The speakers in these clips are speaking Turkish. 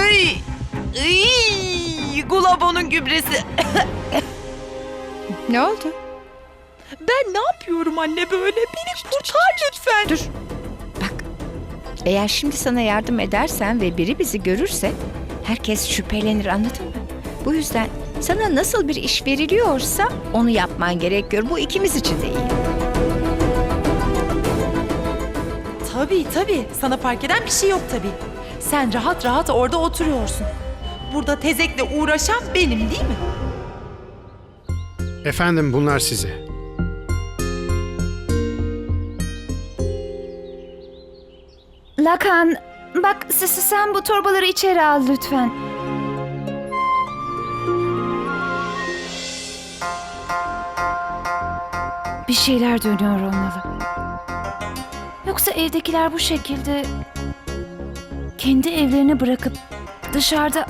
Ay! Ay! Gulabo'nun gübresi. Ne oldu? Ben ne yapıyorum anne böyle? Beni kurtar lütfen. Dur. Bak. Eğer şimdi sana yardım edersen ve biri bizi görürse herkes şüphelenir anladın mı? Bu yüzden sana nasıl bir iş veriliyorsa onu yapman gerekiyor. Bu ikimiz için de iyi. Tabii tabii. Sana fark eden bir şey yok tabii. Sen rahat rahat orada oturuyorsun. Burada tezekle uğraşan benim değil mi? Efendim bunlar size. Lakan, bak s- s- sen bu torbaları içeri al lütfen. Bir şeyler dönüyor olmalı. Yoksa evdekiler bu şekilde kendi evlerini bırakıp dışarıda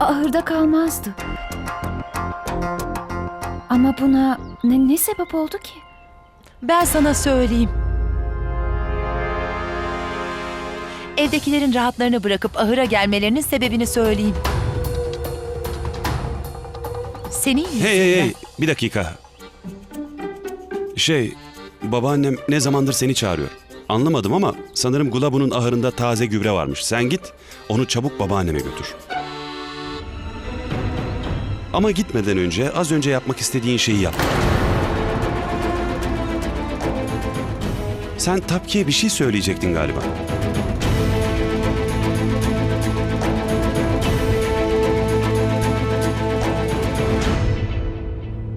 ahırda kalmazdı. Ama buna ne, ne sebep oldu ki? Ben sana söyleyeyim. Evdekilerin rahatlarını bırakıp ahıra gelmelerinin sebebini söyleyeyim. Senin yüzünden. Hey hey hey bir dakika. Şey babaannem ne zamandır seni çağırıyor. Anlamadım ama sanırım Gulabu'nun ahırında taze gübre varmış. Sen git onu çabuk babaanneme götür. Ama gitmeden önce az önce yapmak istediğin şeyi yap. Sen Tapki'ye bir şey söyleyecektin galiba.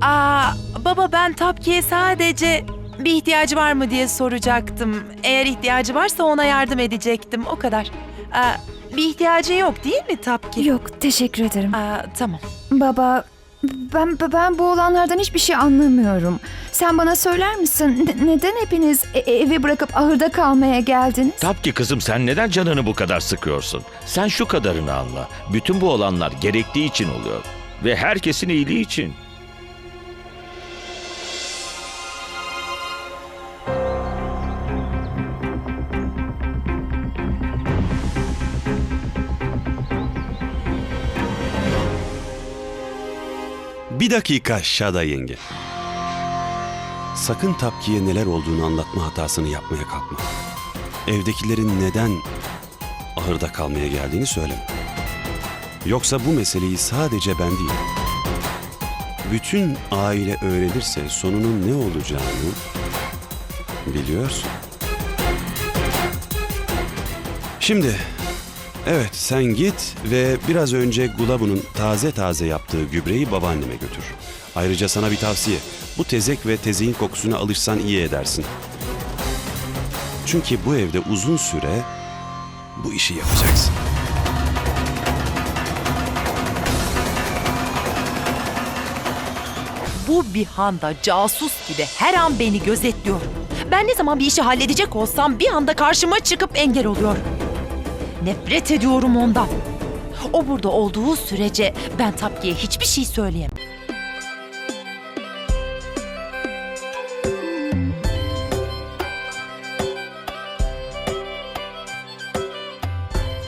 Aa, baba ben Tapki'ye sadece bir ihtiyacı var mı diye soracaktım. Eğer ihtiyacı varsa ona yardım edecektim. O kadar. Aa, bir ihtiyacı yok değil mi Tapki? Yok, teşekkür ederim. Aa, tamam. Baba, ben ben bu olanlardan hiçbir şey anlamıyorum. Sen bana söyler misin ne- neden hepiniz e- evi bırakıp ahırda kalmaya geldiniz? Tabii ki kızım sen neden canını bu kadar sıkıyorsun? Sen şu kadarını anla. Bütün bu olanlar gerektiği için oluyor. Ve herkesin iyiliği için. Bir dakika Şada yenge. Sakın Tapki'ye neler olduğunu anlatma hatasını yapmaya kalkma. Evdekilerin neden ahırda kalmaya geldiğini söyleme. Yoksa bu meseleyi sadece ben değil, bütün aile öğrenirse sonunun ne olacağını biliyorsun. Şimdi Evet sen git ve biraz önce Gulabu'nun taze taze yaptığı gübreyi babaanneme götür. Ayrıca sana bir tavsiye. Bu tezek ve tezeğin kokusuna alışsan iyi edersin. Çünkü bu evde uzun süre bu işi yapacaksın. Bu bir handa casus gibi her an beni gözetliyor. Ben ne zaman bir işi halledecek olsam bir anda karşıma çıkıp engel oluyor. Nefret ediyorum ondan. O burada olduğu sürece ben Tapki'ye hiçbir şey söyleyemem.